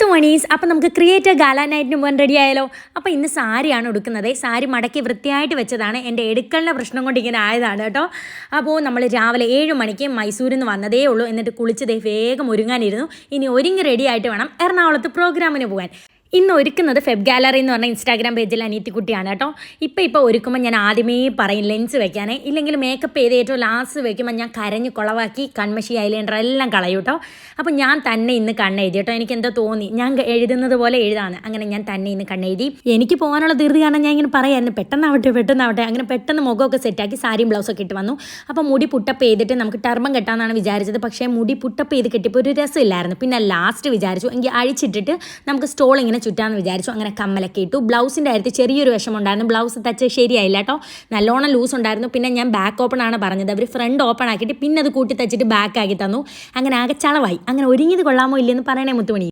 മുത്തു monies. അപ്പം നമുക്ക് creator gala നൈറ്റിന് പോകാൻ റെഡി ആയാലോ? അപ്പോൾ ഇന്ന് സാരിയാണ് എടുക്കുന്നത് സാരി മടക്കി വൃത്തിയായിട്ട് വെച്ചതാണ്. എന്റെ എടുക്കലിന്റെ പ്രശ്നം കൊണ്ട് ഇങ്ങനെ ആയതാണ് കേട്ടോ. അപ്പോൾ നമ്മൾ രാവിലെ ഏഴ് മണിക്ക് മൈസൂരിൽ നിന്ന് വന്നതേ ഉള്ളൂ. എന്നിട്ട് കുളിച്ചതേ വേഗം ഒരുങ്ങാനിരുന്നു. ഇനി ഒരുങ്ങി റെഡി ആയിട്ട് വേണം എറണാകുളത്ത് പ്രോഗ്രാമിന് പോകാൻ. ഇന്ന് ഒരുക്കുന്നത് ഫെബ് ഗാലറി എന്ന് പറഞ്ഞ ഇൻസ്റ്റാഗ്രാം പേജിൽ അനിയത്തിക്കുട്ടിയാണ് കേട്ടോ. ഇപ്പോൾ ഇപ്പോൾ ഒരുക്കുമ്പോൾ ഞാൻ ആദ്യമേ പറയും ലെൻസ് വെക്കാനേ. ഇല്ലെങ്കിൽ മേക്കപ്പ് ചെയ്ത് ഏറ്റവും ലാസ്റ്റ് വെക്കുമ്പോൾ ഞാൻ കരഞ്ഞ് കുളവാക്കി കൺമഷി ഐലൈനർ എല്ലാം കളയും കേട്ടോ. അപ്പോൾ ഞാൻ തന്നെ ഇന്ന് കണ്ണെഴുതി കേട്ടോ. എനിക്ക് എന്തോ തോന്നി. ഞാൻ എഴുതുന്നത് പോലെ എഴുതാണ്. അങ്ങനെ ഞാൻ തന്നെ ഇന്ന് കണ്ണെഴുതി. എനിക്ക് പോകാനുള്ള ധൃതി കാരണം ഞാൻ ഇങ്ങനെ പറയായിരുന്നു. പെട്ടെന്നാവട്ടെ പെട്ടെന്നാവട്ടെ. അങ്ങനെ പെട്ടെന്ന് മുഖമൊക്കെ സെറ്റാക്കി സാരിയും ബ്ലൗസൊക്കെ ഇട്ട് വന്നു. അപ്പോൾ മുടി പുട്ടപ്പ് ചെയ്തിട്ട് നമുക്ക് ടർമ്മം കെട്ടാമെന്നാണ് വിചാരിച്ചത്. പക്ഷേ മുടി പുട്ടപ്പ് ചെയ്ത് കെട്ടിയപ്പോൾ ഒരു രസമില്ലായിരുന്നു. പിന്നെ ലാസ്റ്റ് വിചാരിച്ചു. എങ്കിൽ അഴിച്ചിട്ടിട്ട് നമുക്ക് സ്റ്റോൾ ഇങ്ങനെ ചുറ്റാമെന്ന് വിചാരിച്ചു. അങ്ങനെ കമ്മലൊക്കെ ഇട്ടു. ബ്ലൗസിന്റെ കാര്യത്തിൽ ചെറിയൊരു വിഷമമുണ്ടായിരുന്നു. ബ്ലൗസ് തച്ച് ശരിയായില്ല കേട്ടോ. നല്ലോണം ലൂസ് ഉണ്ടായിരുന്നു. പിന്നെ ഞാൻ ബാക്ക് ഓപ്പൺ ആണ് പറഞ്ഞത്. അവർ ഫ്രണ്ട് ഓപ്പൺ ആക്കിയിട്ട് പിന്നെ അത് കൂട്ടി തച്ചിട്ട് ബാക്ക് ആക്കി തന്നു. അങ്ങനെ ആകെ ചളവായി. അങ്ങനെ ഒരുങ്ങിയത് കൊള്ളാമോ ഇല്ലെന്ന് പറയണേ മുത്തുമണി.